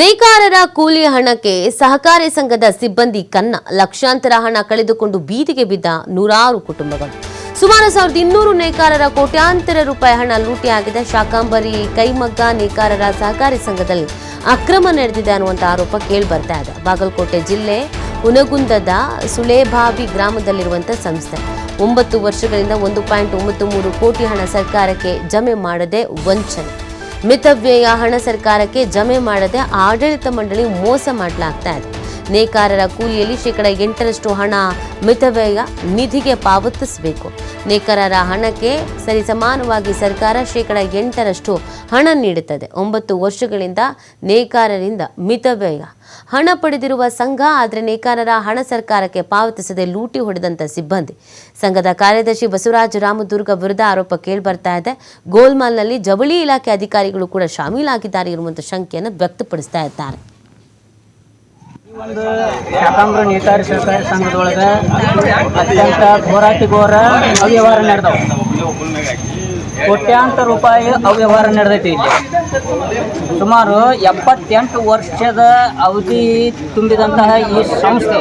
ನೇಕಾರರ ಕೂಲಿ ಹಣಕ್ಕೆ ಸಹಕಾರಿ ಸಂಘದ ಸಿಬ್ಬಂದಿ ಕನ್ನ. ಲಕ್ಷಾಂತರ ಹಣ ಕಳೆದುಕೊಂಡು ಬೀದಿಗೆ ಬಿದ್ದ ನೂರಾರು ಕುಟುಂಬಗಳು. ಸುಮಾರು ಸಾವಿರದ ಇನ್ನೂರು ನೇಕಾರರ ಕೋಟ್ಯಾಂತರ ರೂಪಾಯಿ ಹಣ ಲೂಟಿಯಾಗಿದೆ. ಶಾಕಾಂಬರಿ, ಕೈಮಗ್ಗ ನೇಕಾರರ ಸಹಕಾರಿ ಸಂಘದಲ್ಲಿ ಅಕ್ರಮ ನಡೆದಿದೆ ಅನ್ನುವಂಥ ಆರೋಪ ಕೇಳಿ ಬರ್ತಾ ಇದೆ. ಬಾಗಲಕೋಟೆ ಜಿಲ್ಲೆ ಹುನಗುಂದದ ಸುಳೇಭಾವಿ ಗ್ರಾಮದಲ್ಲಿರುವಂಥ ಸಂಸ್ಥೆ. ಒಂಬತ್ತು ವರ್ಷಗಳಿಂದ ಒಂದು ಪಾಯಿಂಟ್ ಒಂಬತ್ತು ಮೂರು ಕೋಟಿ ಹಣ ಸರ್ಕಾರಕ್ಕೆ ಜಮೆ ಮಾಡದೆ ವಂಚನೆ. ಮಿತವ್ಯಯ ಹಣ ಸರ್ಕಾರಕ್ಕೆ ಜಮೆ ಮಾಡದೆ ಆಡಳಿತ ಮಂಡಳಿ ಮೋಸ ಮಾಡಲಾಗ್ತಾ ಇದೆ. ನೇಕಾರರ ಕೂಲಿಯಲ್ಲಿ ಶೇಕಡ ಎಂಟರಷ್ಟು ಹಣ ಮಿತವ್ಯಯ ನಿಧಿಗೆ ಪಾವತಿಸಬೇಕು. ನೇಕಾರರ ಹಣಕ್ಕೆ ಸರಿಸಮಾನವಾಗಿ ಸರ್ಕಾರ ಶೇಕಡ ಎಂಟರಷ್ಟು ಹಣ ನೀಡುತ್ತದೆ. ಒಂಬತ್ತು ವರ್ಷಗಳಿಂದ ನೇಕಾರರಿಂದ ಮಿತವ್ಯಯ. ಹಣ ಪಡೆದಿರುವ ಸಂಘ ಆದರೆ ನೇಕಾರರ ಹಣ ಸರ್ಕಾರಕ್ಕೆ ಪಾವತಿಸದೆ ಲೂಟಿ ಹೊಡೆದಂತ ಸಿಬ್ಬಂದಿ. ಸಂಘದ ಕಾರ್ಯದರ್ಶಿ ಬಸವರಾಜ ರಾಮದುರ್ಗ ವಿರುದ್ಧ ಆರೋಪ ಕೇಳಿಬರ್ತಾ ಇದೆ. ಗೋಲ್ಮಾಲ್ನಲ್ಲಿ ಜವಳಿ ಇಲಾಖೆ ಅಧಿಕಾರಿಗಳು ಕೂಡ ಶಾಮೀಲಾಗಿದ್ದಾರೆ ಇರುವಂಥ ಶಂಕೆಯನ್ನು ವ್ಯಕ್ತಪಡಿಸ್ತಾ ಇದ್ದಾರೆ. ಒಂದು ಶಾಕಾಂಬರ ನೀತಾರಿ ಸಹಕಾರಿ ಸಂಘದೊಳಗೆ ಅತ್ಯಂತ ಘೋರ ಅವ್ಯವಹಾರ ನಡೆದವು. ಕೋಟ್ಯಾಂತರ ರೂಪಾಯಿ ಅವ್ಯವಹಾರ ನಡೆದೈತಿ ಇಲ್ಲಿ. ಸುಮಾರು ಎಪ್ಪತ್ತೆಂಟು ವರ್ಷದ ಅವಧಿ ತುಂಬಿದಂತಹ ಈ ಸಂಸ್ಥೆ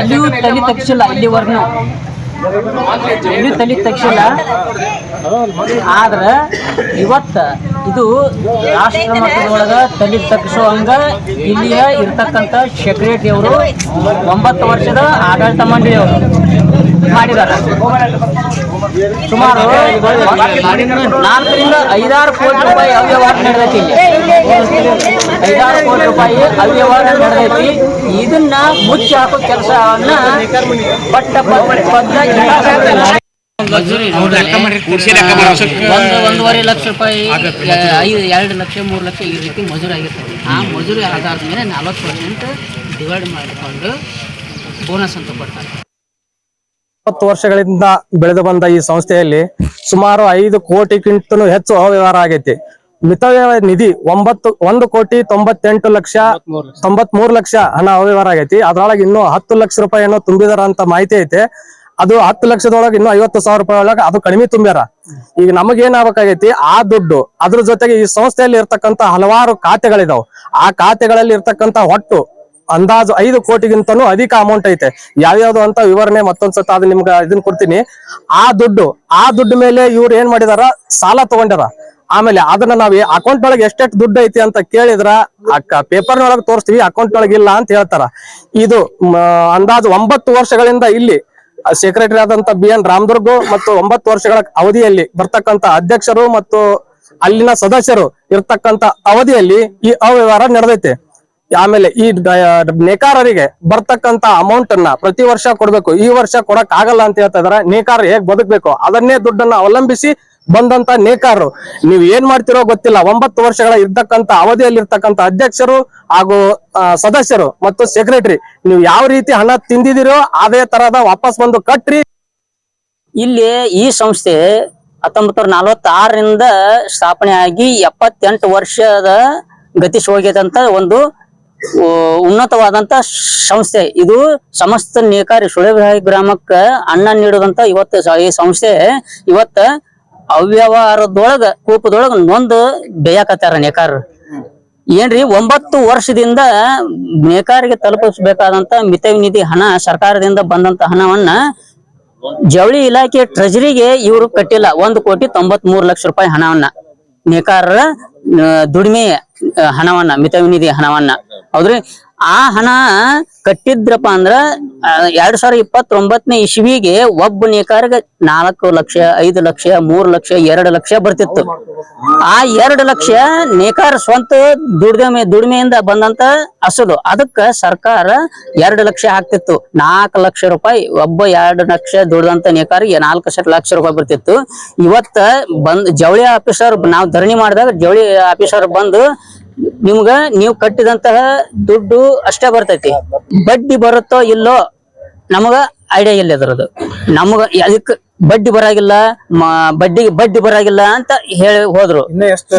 ಎಲ್ಲಿಯೂ ತಲೆ ತಗ್ಸಿಲ್ಲ ಇಲ್ಲಿವರೆಗೂ ಇಲ್ಲಿಯೂ ತಲೆ ತಗ್ಸಿಲ್ಲ. ಆದ್ರೆ ಇವತ್ತು ಇದು ರಾಷ್ಟ್ರ ಮಟ್ಟದೊಳಗೆ ತಲೆ ಹಂಗ ಇಲ್ಲಿಯ ಇರ್ತಕ್ಕಂಥ ಸೆಕ್ರೆಟರಿ ಅವರು ಒಂಬತ್ತು ವರ್ಷದ ಆಡಳಿತ ಮಂಡಳಿ ಅವರು ಮಾಡಿದ್ದಾರೆ. ಸುಮಾರು ನಾಲ್ಕರಿಂದ ಐದಾರು ಕೋಟಿ ರೂಪಾಯಿ ಅವ್ಯವಹಾರ ನಡೆದೈತಿ ಐದಾರು ಕೋಟಿ ರೂಪಾಯಿ ಅವ್ಯವಹಾರ ನಡೆದೈತಿ. ಇದನ್ನ ಮುಚ್ಚಿ ಹಾಕೋ ಕೆಲಸವನ್ನ ಪಟ್ಟ ಪದ್ದ ಒಂದು ಒಂದೂವರೆ ಲಕ್ಷ ರೂಪಾಯಿ ಐದು ಎರಡು ಲಕ್ಷ ಮೂರು ಲಕ್ಷ ಈ ರೀತಿ ಮಜೂರಿ ಆಗಿರ್ತದೆ. ಆ ಮಜೂರಿ ಆಧಾರದ ಮೇಲೆ ನಲ್ವತ್ತು ಪರ್ಸೆಂಟ್ ಡಿವೈಡ್ ಮಾಡಿಕೊಂಡು ಬೋನಸ್ ಅಂತ ಕೊಡ್ತಾರೆ. ಇಪ್ಪತ್ತು ವರ್ಷಗಳಿಂದ ಬೆಳೆದು ಬಂದ ಈ ಸಂಸ್ಥೆಯಲ್ಲಿ ಸುಮಾರು ಐದು ಕೋಟಿಗಿಂತಲೂ ಹೆಚ್ಚು ಅವ್ಯವಹಾರ ಆಗೈತಿ. ಮಿತವ್ಯಯ ನಿಧಿ ಒಂಬತ್ತು ಒಂದು ಕೋಟಿ ತೊಂಬತ್ತೆಂಟು ಲಕ್ಷ ತೊಂಬತ್ ಮೂರು ಲಕ್ಷ ಹಣ ಅವ್ಯವಹಾರ ಆಗೈತಿ. ಅದ್ರೊಳಗೆ ಇನ್ನೂ ಹತ್ತು ಲಕ್ಷ ರೂಪಾಯಿಯನ್ನು ತುಂಬಿದಾರ ಅಂತ ಮಾಹಿತಿ ಐತೆ. ಅದು ಹತ್ತು ಲಕ್ಷದೊಳಗೆ ಇನ್ನೂ ಐವತ್ತು ಸಾವಿರ ರೂಪಾಯಿ ಒಳಗೆ ಅದು ಕಡಿಮೆ ತುಂಬ್ಯಾರ. ಈಗ ನಮಗೇನಾಗಬೇಕಾಗೈತಿ ಆ ದುಡ್ಡು ಅದ್ರ ಜೊತೆಗೆ ಈ ಸಂಸ್ಥೆಯಲ್ಲಿ ಇರ್ತಕ್ಕಂತ ಹಲವಾರು ಖಾತೆಗಳಿದಾವ್. ಆ ಖಾತೆಗಳಲ್ಲಿ ಇರ್ತಕ್ಕಂತ ಒಟ್ಟು ಅಂದಾಜು ಐದು ಕೋಟಿಗಿಂತನೂ ಅಧಿಕ ಅಮೌಂಟ್ ಐತೆ. ಯಾವ್ಯಾವ್ದು ಅಂತ ವಿವರಣೆ ಮತ್ತೊಂದ್ಸತ ಅದು ನಿಮ್ಗೆ ಇದನ್ನ ಕೊಡ್ತೀನಿ. ಆ ದುಡ್ಡು ಆ ದುಡ್ಡು ಮೇಲೆ ಇವ್ರು ಏನ್ ಮಾಡಿದಾರ? ಸಾಲ ತಗೊಂಡಾರ ಆಮೇಲೆ ಅದನ್ನ ನಾವ್ ಅಕೌಂಟ್ ಒಳಗೆ ಎಷ್ಟೆಷ್ಟು ದುಡ್ಡು ಐತಿ ಅಂತ ಕೇಳಿದ್ರ ಪೇಪರ್ ಒಳಗೆ ತೋರಿಸ್ತೀವಿ ಅಕೌಂಟ್ ಒಳಗೆ ಇಲ್ಲ ಅಂತ ಹೇಳ್ತಾರ. ಇದು ಅಂದಾಜು ಒಂಬತ್ತು ವರ್ಷಗಳಿಂದ ಇಲ್ಲಿ ಸೆಕ್ರೆಟರಿ ಆದಂತ ಬಿ ಎನ್ ರಾಮದುರ್ಗು ಮತ್ತು ಒಂಬತ್ತು ವರ್ಷಗಳ ಅವಧಿಯಲ್ಲಿ ಬರ್ತಕ್ಕಂತ ಅಧ್ಯಕ್ಷರು ಮತ್ತು ಅಲ್ಲಿನ ಸದಸ್ಯರು ಇರ್ತಕ್ಕಂತ ಅವಧಿಯಲ್ಲಿ ಈ ಅವ್ಯವಹಾರ ನಡೆದೈತೆ. ಆಮೇಲೆ ಈ ನೇಕಾರರಿಗೆ ಬರ್ತಕ್ಕಂತ ಅಮೌಂಟ್ ಅನ್ನ ಪ್ರತಿ ವರ್ಷ ಕೊಡ್ಬೇಕು. ಈ ವರ್ಷ ಕೊಡಕ್ ಆಗಲ್ಲ ಅಂತ ಹೇಳ್ತಾ ಇದಾರೆ. ನೇಕಾರ ಹೇಗ್ ಬದುಕ್ಬೇಕು? ಅದನ್ನೇ ದುಡ್ಡನ್ನ ಅವಲಂಬಿಸಿ ಬಂದಂತ ನೇಕಾರರು. ನೀವು ಏನ್ ಮಾಡ್ತಿರೋ ಗೊತ್ತಿಲ್ಲ. ಒಂಬತ್ತು ವರ್ಷಗಳ ಇರ್ತಕ್ಕಂತ ಅವಧಿಯಲ್ಲಿ ಇರ್ತಕ್ಕಂತ ಅಧ್ಯಕ್ಷರು ಹಾಗೂ ಸದಸ್ಯರು ಮತ್ತು ಸೆಕ್ರೆಟರಿ ನೀವು ಯಾವ ರೀತಿ ಹಣ ತಿಂದಿದಿರೋ ಅದೇ ತರಹದ ವಾಪಸ್ ಬಂದು ಕಟ್ರಿ. ಇಲ್ಲಿ ಈ ಸಂಸ್ಥೆ ಹತ್ತೊಂಬತ್ತು ನೂರ ನಲವತ್ತಾರರಿಂದ ಸ್ಥಾಪನೆ ಆಗಿ ಎಪ್ಪತ್ತೆಂಟು ವರ್ಷದ ಗತಿಸಿ ಹೋಗಿದಂತ ಒಂದು ಉನ್ನತವಾದಂತ ಸಂಸ್ಥೆ. ಇದು ಸಮಸ್ತ ನೇಕಾರಿ ಸುಳೆಬಾಯಿ ಗ್ರಾಮಕ್ಕ ಅನ್ನ ನೀಡದಂತ ಇವತ್ತು ಈ ಸಂಸ್ಥೆ ಇವತ್ತ ಅವ್ಯವಹಾರದೊಳಗ, ಕೂಪದೊಳಗ ನೊಂದು ಬೇಯಕತ್ತಾರ ನೇಕಾರ. ಏನ್ರಿ, ಒಂಬತ್ತು ವರ್ಷದಿಂದ ನೇಕಾರಿಗೆ ತಲುಪಿಸಬೇಕಾದಂತ ಮಿತ ನಿಧಿ ಹಣ ಸರ್ಕಾರದಿಂದ ಬಂದಂತ ಹಣವನ್ನ ಜವಳಿ ಇಲಾಖೆ ಟ್ರೆಜರಿಗೆ ಇವರು ಕಟ್ಟಿಲ್ಲ. ಒಂದು ಕೋಟಿ ತೊಂಬತ್ ಮೂರು ಲಕ್ಷ ರೂಪಾಯಿ ಹಣವನ್ನ ನೇಕಾರರ ದುಡಿಮೆ ಹಣವನ್ನ ಹಣವನ್ನ ಮಿತವಿನಿಧಿ ಹಣವನ್ನ. ಹೌದ್ರಿ? ಆ ಹಣ ಕಟ್ಟಿದ್ರಪ್ಪ ಅಂದ್ರ ಎರಡ್ ಸಾವಿರದ ಇಪ್ಪತ್ತೊಂಬತ್ತನೇ ಇಸ್ವಿಗೆ ಒಬ್ಬ ನೇಕಾರಿಗೆ ನಾಲ್ಕು ಲಕ್ಷ, ಐದು ಲಕ್ಷ, ಮೂರು ಲಕ್ಷ, ಎರಡು ಲಕ್ಷ ಬರ್ತಿತ್ತು. ಆ ಎರಡು ಲಕ್ಷ ನೇಕಾರ ಸ್ವಂತ ದುಡಿಮೆ, ದುಡಿಮೆಯಿಂದ ಬಂದಂತ ಅಸಲು. ಅದಕ್ಕ ಸರ್ಕಾರ ಎರಡು ಲಕ್ಷ ಹಾಕ್ತಿತ್ತು. ನಾಲ್ಕು ಲಕ್ಷ ರೂಪಾಯಿ, ಒಬ್ಬ ಎರಡು ಲಕ್ಷ ದುಡ್ದಂತ ನೇಕಾರಿಗೆ ನಾಲ್ಕು ಲಕ್ಷ ರೂಪಾಯಿ ಬರ್ತಿತ್ತು. ಇವತ್ತ ಬಂದ್ ಜವಳಿ ಆಫೀಸರ್ ನಾವು ಧರಣಿ ಮಾಡಿದಾಗ ಜವಳಿ ಆಫೀಸರ್ ಬಂದು ನಿಮ್ಗ ನೀವು ಕಟ್ಟಿದಂತಹ ದುಡ್ಡು ಅಷ್ಟೇ ಬರ್ತೈತಿ. ಬಡ್ಡಿ ಬರುತ್ತೋ ಇಲ್ಲೋ ನಮಗ ಐಡಿಯಾ ಇಲ್ಲ ಅದರದು ನಮಗ ಅದಕ್ಕೆ ಬಡ್ಡಿ ಬರಾಗಿಲ್ಲ ಬಡ್ಡಿ ಬಡ್ಡಿ ಬರಾಗಿಲ್ಲ ಅಂತ ಹೇಳಿ ಹೋದ್ರು.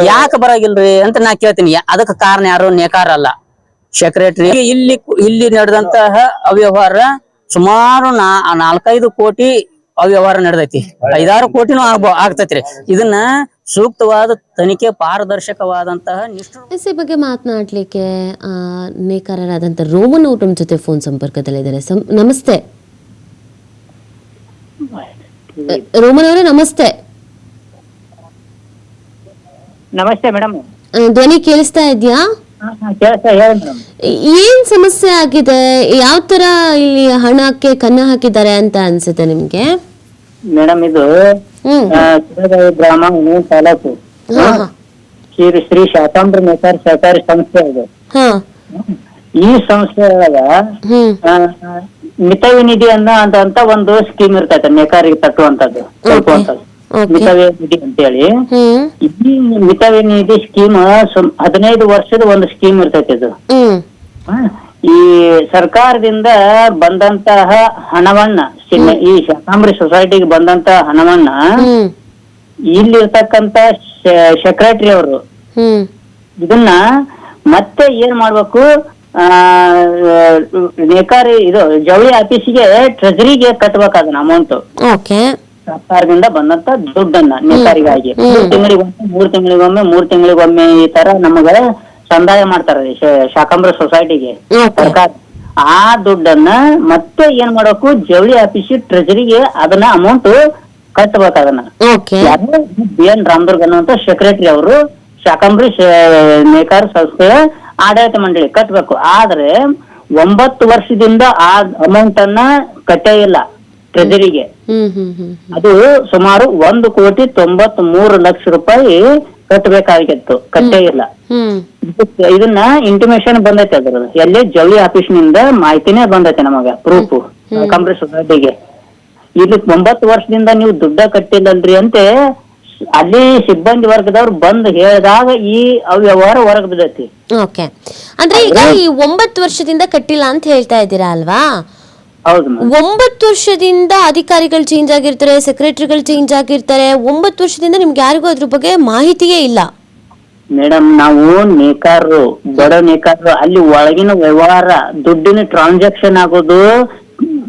ಯಾಕೆ ಬರಾಗಿಲ್ರಿ ಅಂತ ನಾ ಕೇಳ್ತೀನಿ. ಅದಕ್ಕೆ ಕಾರಣ ಯಾರು? ನೇಕಾರ ಅಲ್ಲ. ಸೆಕ್ರೆಟರಿ ಇಲ್ಲಿ ಇಲ್ಲಿ ನಡೆದಂತಹ ಅವ್ಯವಹಾರ ಸುಮಾರು ನಾ ನಾಲ್ಕೈದು ಕೋಟಿ ಅವ್ಯವಹಾರ ನಡೆದೈತಿ. ಐದಾರು ಕೋಟಿನೂ ಆಗ್ಬೋ ಆಗ್ತೈತ್ರಿ. ಇದನ್ನ ಸೂಕ್ತವಾದ ತನಿಖೆ ಪಾರದರ್ಶಕವಾದಂತಹ ನಿಷ್ಠೆ ಬಗ್ಗೆ ಮಾತನಾಡ್ಲಿಕ್ಕೆ ಬಗ್ಗೆ ಮಾತನಾಡಲಿಕ್ಕೆ ನೇಕಾರರಾದಂಥ ರೋಮನ್ ಊಟಂ ನಮ್ಮ ಜೊತೆ ಫೋನ್ ಸಂಪರ್ಕದಲ್ಲಿದ್ದಾರೆ. ನಮಸ್ತೆ. ರೋಮನ್ ಅವರೇ ನಮಸ್ತೆ. ನಮಸ್ತೆ ಮೇಡಮ್. ಧ್ವನಿ ಕೇಳಿಸ್ತಾ ಇದ್ಯಾ? ಏನ್ ಸಮಸ್ಯೆ ಆಗಿದೆ? ಯಾವ ತರ ಇಲ್ಲಿ ಹಣಕ್ಕೆ ಕನ್ನ ಹಾಕಿದ್ದಾರೆ ಅಂತ ಅನ್ಸುತ್ತೆ ನಿಮ್ಗೆ? ಮೇಡಮ್ ಇದು ಗ್ರಾಮ ತಾಲೂಕು ಶ್ರೀ ಶ್ರೀ ಶಾತಾಂಬ್ರ ನೇತಾರ್ ಸಹಕಾರಿ ಸಂಸ್ಥೆ ಅದು. ಈ ಸಂಸ್ಥೆ ಮಿತವ್ಯ ನಿಧಿ ಅನ್ನ ಅಂತ ಒಂದು ಸ್ಕೀಮ್ ಇರ್ತೈತೆ ನೇಕಾರಿಗೆ ತಟ್ಟುವಂತದ್ದು ತಲುಪುವಂತದ್ದು ಮಿತವ್ಯ ನಿಧಿ ಅಂತೇಳಿ. ಈ ಮಿತವ್ಯ ನಿಧಿ ಸ್ಕೀಮ್ ಹದಿನೈದು ವರ್ಷದ ಒಂದು ಸ್ಕೀಮ್ ಇರ್ತೈತೆ ಇದು. ಈ ಸರ್ಕಾರದಿಂದ ಬಂದಂತಹ ಹಣವನ್ನ ಈ ಶಾಕಾಂಬರಿ ಸೊಸೈಟಿಗೆ ಬಂದಂತ ಹಣವನ್ನ ಹ್ಮ್. ಇಲ್ಲಿರ್ತಕ್ಕಂತ ಸೆಕ್ರೆಟರಿ ಅವರು ಹ್ಮ್. ಇದನ್ನ ಮತ್ತೆ ಏನ್ ಮಾಡ್ಬೇಕು? ಆ ನೇಕಾರಿ ಇದು ಜವಳಿ ಆಫೀಸಿಗೆ ಟ್ರೆಜರಿಗೆ ಕಟ್ಬೇಕಾದ ಅಮೌಂಟ್ ಓಕೆ. ಸರ್ಕಾರದಿಂದ ಬಂದಂತ ದುಡ್ಡನ್ನ ನೇಕಾರಿಗಾಗಿ. ಮೂರ್ ತಿಂಗಳಿಗೊಮ್ಮೆ ಮೂರ್ ತಿಂಗಳಿಗೊಮ್ಮೆ ಮೂರ್ ತಿಂಗಳಿಗೊಮ್ಮೆ ಈ ತರ ನಮಗ ಸಂದಾಯ ಮಾಡ್ತಾರೆ ಶಾಕಾಂಬ್ರ ಸೊಸೈಟಿಗೆ ಸರ್ಕಾರ. ಆ ದುಡ್ಡನ್ನ ಮತ್ತೆ ಏನ್ ಮಾಡಬೇಕು? ಜವಳಿ ಆಫೀಸಿ ಟ್ರೆಜರಿಗೆ ಅದನ್ನ ಅಮೌಂಟ್ ಕಟ್ಟಬೇಕು ಅದನ್ನ. ಬಿ ಎನ್ ರಾಮದುರ್ಗ ಅನ್ನುವಂತ ಸೆಕ್ರೆಟರಿ ಅವರು ಶಾಕಾಂಬ್ರಿ ನೇಕಾರ ಸಂಸ್ಥೆಯ ಆಡಳಿತ ಮಂಡಳಿ ಕಟ್ಬೇಕು. ಆದ್ರೆ ಒಂಬತ್ತು ವರ್ಷದಿಂದ ಆ ಅಮೌಂಟ್ ಅನ್ನ ಕಟ್ಟೇ ಇಲ್ಲ ಟ್ರೆಜರಿಗೆ ಅದು ಸುಮಾರು ಒಂದು ಕೋಟಿ ತೊಂಬತ್ ಮೂರು ಲಕ್ಷ ರೂಪಾಯಿ ಕಟ್ಟಬೇಕಾಗಿತ್ತು ಕಟ್ಟೇ ಇಲ್ಲ ಇದನ್ನ ಇಂಟಿಮೇಶನ್ ಬಂದೈತೆ ಅದ್ರದ್ದು. ಎಲ್ಲೇ? ಜವಳಿ ಆಫೀಸ್ನಿಂದ ಮಾಹಿತಿನೇ ಬಂದೈತೆ ನಮಗ ಪ್ರೂಫ್ ಕಾಂಗ್ರೆಸ್ ಸೊಸೈಟಿಗೆ ಇಲ್ಲಿ ಒಂಬತ್ತು ವರ್ಷದಿಂದ ನೀವು ದುಡ್ಡ ಕಟ್ಟಿಲ್ಲಲ್ರಿ ಅಂತೆ ಅಲ್ಲಿ ಸಿಬ್ಬಂದಿ ವರ್ಗದವ್ರು ಬಂದು ಹೇಳಿದಾಗ ಈ ಅವ್ಯವಹಾರ ಹೊರಗ್ ಬಿದ್ದೈತಿ. ಓಕೆ. ಅಂದ್ರೆ ಈಗ ಈ ಒಂಬತ್ತು ವರ್ಷದಿಂದ ಕಟ್ಟಿಲ್ಲ ಅಂತ ಹೇಳ್ತಾ ಇದ್ದೀರಾ ಅಲ್ವಾ? ಒಂಬತ್ತು ವರ್ಷದಿಂದ ಅಧಿಕಾರಿಗಳು ಚೇಂಜ್ ಆಗಿರ್ತಾರೆ ಸೆಕ್ರೆಟರಿಗಳು ಚೇಂಜ್ ಆಗಿರ್ತಾರೆ ಒಂಬತ್ತು ವರ್ಷದಿಂದ ನಿಮ್ಗೆ ಯಾರಿಗೂ ಅದ್ರ ಬಗ್ಗೆ ಮಾಹಿತಿಯೇ ಇಲ್ಲ. ಮೇಡಮ್ ನಾವು ನೇಕಾರರು ಬಡ ನೇಕಾರರು ಅಲ್ಲಿ ಒಳಗಿನ ವ್ಯವಹಾರ ದುಡ್ಡಿನ ಟ್ರಾನ್ಸಾಕ್ಷನ್ ಆಗೋದು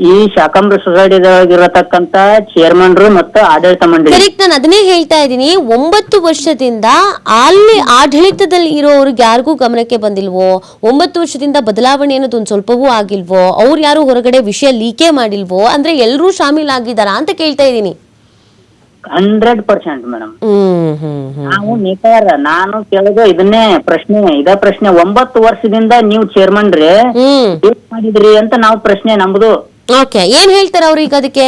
ಈ ಶಾಕಾಂಬರಿ ಸೊಸೈಟಿದೊಳಗಿರತಕ್ಕಂತ ಚೇರ್ಮನ್ರು ಮತ್ತು ಆಡಳಿತ ಮಂಡಳಿ. ಕರೆಕ್ಟ್ ನಾನು ಅದನ್ನೇ ಹೇಳ್ತಾ ಇದ್ದೀನಿ. ಒಂಬತ್ತು ವರ್ಷದಿಂದ ಅಲ್ಲಿ ಆಡಳಿತದಲ್ಲಿ ಇರೋರು ಯಾರಿಗೂ ಗಮನಕ್ಕೆ ಬಂದಿಲ್ವೋ? ಒಂಬತ್ತು ವರ್ಷದಿಂದ ಬದಲಾವಣೆ ಅನ್ನೋದು ಒಂದು ಸ್ವಲ್ಪವೂ ಆಗಿಲ್ವೋ? ಅವ್ರು ಯಾರು ಹೊರಗಡೆ ವಿಷಯ ಲೀಕೆ ಮಾಡಿಲ್ವೋ? ಅಂದ್ರೆ ಎಲ್ಲರೂ ಶಾಮೀಲಾಗಿದ್ದಾರಾ ಅಂತ ಕೇಳ್ತಾ ಇದ್ದೀನಿ. Hundred percent madam. ಹ್ಮ್ ಹ್ಮ್ ಹ್ಮ್. ನಾವು ನೇಕಾರ ನಾನು ಕೇಳೋದು ಇದನ್ನೇ ಪ್ರಶ್ನೆ ಇದ ಪ್ರಶ್ನೆ. ಒಂಬತ್ತು ವರ್ಷದಿಂದ ನೀವು ಚೇರ್ಮನ್ ರೀ ಹ್ಮ್. ಏನ್ ಮಾಡಿದ್ರಿ ಅಂತ ನಾವು ಪ್ರಶ್ನೆ ನಮ್ದು ಓಕೆ ಏನ್ ಹೇಳ್ತಾರೆ ಅವ್ರು ಈಗ ಅದಕ್ಕೆ?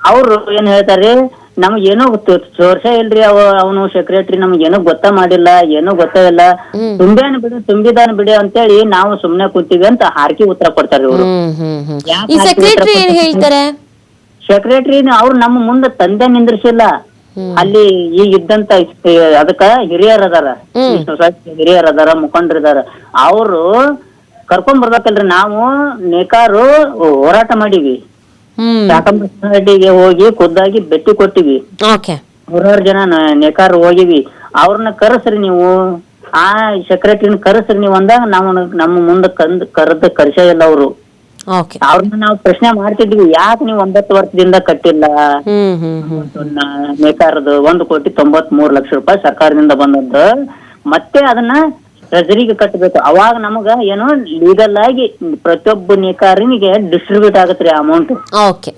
ಅವ್ರು ಏನ್ ಹೇಳ್ತಾರ್ರಿ ನಮ್ಗೆ ಏನೋ ತೋರ್ಸ ಇಲ್ರಿ ಅವ ಅವನು ಸೆಕ್ರೆಟರಿ ನಮ್ಗೆ ಏನೋ ಗೊತ್ತ ಮಾಡಿಲ್ಲ ಏನೋ ಗೊತ್ತೇ ಇಲ್ಲ. ಬಿಡಿ ಬಿಡು ತುಂಬಿದಾನ ಬಿಡಿ ಅಂತೇಳಿ ನಾವು ಸುಮ್ನೆ ಕೂತೀವಿ ಅಂತ ಹಾರ್ಕಿ ಉತ್ತರ ಕೊಡ್ತಾರೆ ಇವ್ರು. ಈ ಸೆಕ್ರೆಟರಿ ಉತ್ತರ ಏನ್ ಹೇಳ್ತಾರೆ? ಸೆಕ್ರೆಟರಿ ಅವ್ರು ನಮ್ಮ ಮುಂದೆ ತಂದೆ ನಿಂದ್ರಿಸಿಲ್ಲ. ಅಲ್ಲಿ ಈಗ ಇದ್ದಂತ ಅದಕ್ಕ ಹಿರಿಯರ್ ಅದಾರ. ಸೊಸೈಟಿ ಹಿರಿಯರ್ ಅದಾರ ಮುಖಂಡರಿದಾರ. ಅವರು ಕರ್ಕೊಂಡ್ ಬರ್ಬೇಕಲ್ರಿ ನಾವು ನೇಕಾರು ಹೋರಾಟ ಮಾಡಿವಿ. ಶಾಕಂಬ ಸೊಸೈಟಿಗೆ ಹೋಗಿ ಖುದ್ದಾಗಿ ಭೇಟಿ ಕೊಟ್ಟಿವಿ. ಓಕೆ. ನೂರಾರು ಜನ ನೇಕಾರು ಹೋಗಿವಿ. ಅವ್ರನ್ನ ಕರೆಸ್ರಿ ನೀವು. ಆ ಸೆಕ್ರೆಟರಿನ ಕರೆಸ್ರಿ ನೀವು ಅಂದಾಗ ನಾವು ನಮ್ಮ ಮುಂದೆ ಕಂದ್ ಕರೆದ ಕರ್ಸೇ ಇಲ್ಲ ಅವರು. ಅವ್ರನ್ನ ನಾವು ಪ್ರಶ್ನೆ ಮಾಡ್ತಿದ್ವಿ. ಯಾಕೆ ನೀವು ಒಂಬತ್ತು ವರ್ಷದಿಂದ ಕಟ್ಟಿಲ್ಲ? ನೇಕಾರದು ಒಂದು ಕೋಟಿ ತೊಂಬತ್ ಮೂರ್ ಲಕ್ಷ ರೂಪಾಯಿ ಸರ್ಕಾರದಿಂದ ಬಂದದ್ದು. ಮತ್ತೆ ಅದನ್ನ ಟ್ರೆಜರಿಗೆ ಕಟ್ಟಬೇಕು. ಅವಾಗ ನಮಗ ಏನೋ ಲೀಗಲ್ ಆಗಿ ಪ್ರತಿಯೊಬ್ಬ ನೇಕಾರನಿಗೆ ಡಿಸ್ಟ್ರಿಬ್ಯೂಟ್ ಆಗತ್ರಿ amount okay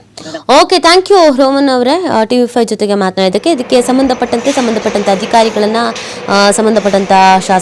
okay thank you Roman ಅವರೇ. ಟಿ ವಿ ಫೈವ್ ಜೊತೆಗೆ ಮಾತನಾಡಿದ್ದಕ್ಕೆ ಇದಕ್ಕೆ ಸಂಬಂಧಪಟ್ಟಂತೆ ಸಂಬಂಧಪಟ್ಟಂತ ಅಧಿಕಾರಿಗಳನ್ನ ಸಂಬಂಧಪಟ್ಟಂತ ಶಾಸಕ